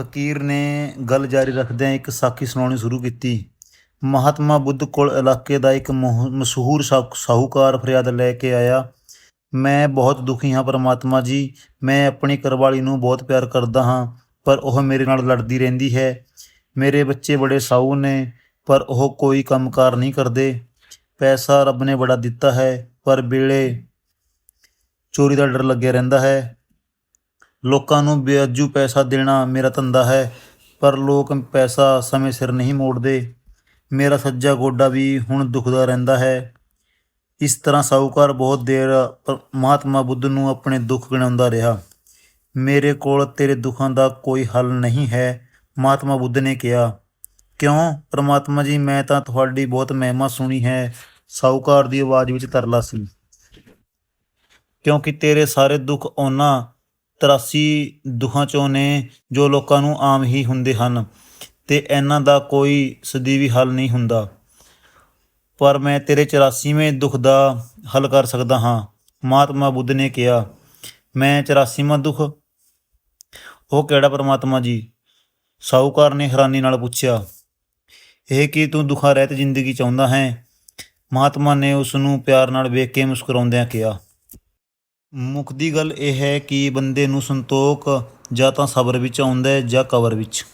ਫ਼ਕੀਰ ਨੇ ਗੱਲ ਜਾਰੀ ਰੱਖਦਿਆਂ ਇੱਕ ਸਾਖੀ ਸੁਣਾਉਣੀ ਸ਼ੁਰੂ ਕੀਤੀ। ਮਹਾਤਮਾ ਬੁੱਧ ਕੋਲ ਇਲਾਕੇ ਦਾ ਇੱਕ ਮੋਹ- ਮਸ਼ਹੂਰ ਸ਼ਾਹੂ- ਸ਼ਾਹੂਕਾਰ ਫਰਿਆਦ ਲੈ ਕੇ ਆਇਆ, ਮੈਂ ਬਹੁਤ ਦੁਖੀ ਹਾਂ ਪਰਮਾਤਮਾ ਜੀ, ਮੈਂ ਆਪਣੀ ਘਰਵਾਲੀ ਨੂੰ ਬਹੁਤ ਪਿਆਰ ਕਰਦਾ ਹਾਂ, ਪਰ ਉਹ ਮੇਰੇ ਨਾਲ ਲੜਦੀ ਰਹਿੰਦੀ ਹੈ। ਮੇਰੇ ਬੱਚੇ ਬੜੇ ਸਾਊ ਨੇ, ਪਰ ਉਹ ਕੋਈ ਕੰਮਕਾਰ ਨਹੀਂ ਕਰਦੇ। ਪੈਸਾ ਰੱਬ ਨੇ ਬੜਾ ਦਿੱਤਾ ਹੈ, ਪਰ ਵੇਲੇ ਚੋਰੀ ਦਾ ਡਰ ਲੱਗਿਆ ਰਹਿੰਦਾ ਹੈ। ਲੋਕਾਂ ਨੂੰ ਵਿਆਜੂ ਪੈਸਾ ਦੇਣਾ ਮੇਰਾ ਧੰਦਾ ਹੈ, ਪਰ ਲੋਕ ਪੈਸਾ ਸਮੇਂ ਸਿਰ ਨਹੀਂ ਮੋੜਦੇ। ਮੇਰਾ ਸੱਜਾ ਗੋਡਾ ਵੀ ਹੁਣ ਦੁਖਦਾ ਰਹਿੰਦਾ ਹੈ। ਇਸ ਤਰ੍ਹਾਂ ਸਾਹੂਕਾਰ ਬਹੁਤ ਦੇਰ ਮਹਾਤਮਾ ਬੁੱਧ ਨੂੰ ਆਪਣੇ ਦੁੱਖ ਗਿਣਾਉਂਦਾ ਰਿਹਾ। ਮੇਰੇ ਕੋਲ ਤੇਰੇ ਦੁੱਖਾਂ ਦਾ ਕੋਈ ਹੱਲ ਨਹੀਂ ਹੈ, ਮਹਾਤਮਾ ਬੁੱਧ ਨੇ ਕਿਹਾ। ਕਿਉਂ? ਪ੍ਰਮਾਤਮਾ ਜੀ, ਮੈਂ ਤਾਂ ਤੁਹਾਡੀ ਬਹੁਤ ਮਹਿਮਾ ਸੁਣੀ ਹੈ। ਸਾਹੂਕਾਰ ਦੀ ਆਵਾਜ਼ ਵਿੱਚ ਤਰਲਾ ਸੀ। ਕਿਉਂਕਿ ਤੇਰੇ ਸਾਰੇ ਦੁੱਖ ਉਹਨਾਂ 83 ਦੁੱਖਾਂ ਚੋਂ ਨੇ ਜੋ ਲੋਕਾਂ ਨੂੰ ਆਮ ਹੀ ਹੁੰਦੇ ਹਨ ਤੇ ਇਹਨਾਂ ਦਾ ਕੋਈ ਸਦੀਵੀ ਹੱਲ ਨਹੀਂ ਹੁੰਦਾ। ਪਰ ਮੈਂ ਤੇਰੇ 84ਵੇਂ ਦੁੱਖ ਦਾ ਹੱਲ ਕਰ ਸਕਦਾ ਹਾਂ, ਮਹਾਤਮਾ ਬੁੱਧ ਨੇ ਕਿਹਾ। ਮੈਂ 84ਵਾਂ ਦੁੱਖ? ਉਹ ਕਿਹੜਾ ਪਰਮਾਤਮਾ ਜੀ? ਸਾਹੂਕਾਰ ਨੇ ਹੈਰਾਨੀ ਨਾਲ ਪੁੱਛਿਆ। ਇਹ ਕੀ ਤੂੰ ਦੁੱਖਾਂ ਰਹਿਤ ਜ਼ਿੰਦਗੀ ਚਾਹੁੰਦਾ ਹੈ? ਮਹਾਤਮਾ ਨੇ ਉਸ ਨੂੰ ਪਿਆਰ ਨਾਲ ਵੇਖ ਕੇ ਮੁਸਕਰਾਉਂਦਿਆਂ ਕਿਹਾ। ਮੁੱਖ ਦੀ ਗੱਲ ਇਹ ਹੈ ਕਿ ਬੰਦੇ ਨੂੰ ਸੰਤੋਖ ਜਾਂ ਤਾਂ ਸਬਰ ਵਿੱਚ ਆਉਂਦਾ ਹੈ ਜਾਂ ਕਬਰ ਵਿੱਚ।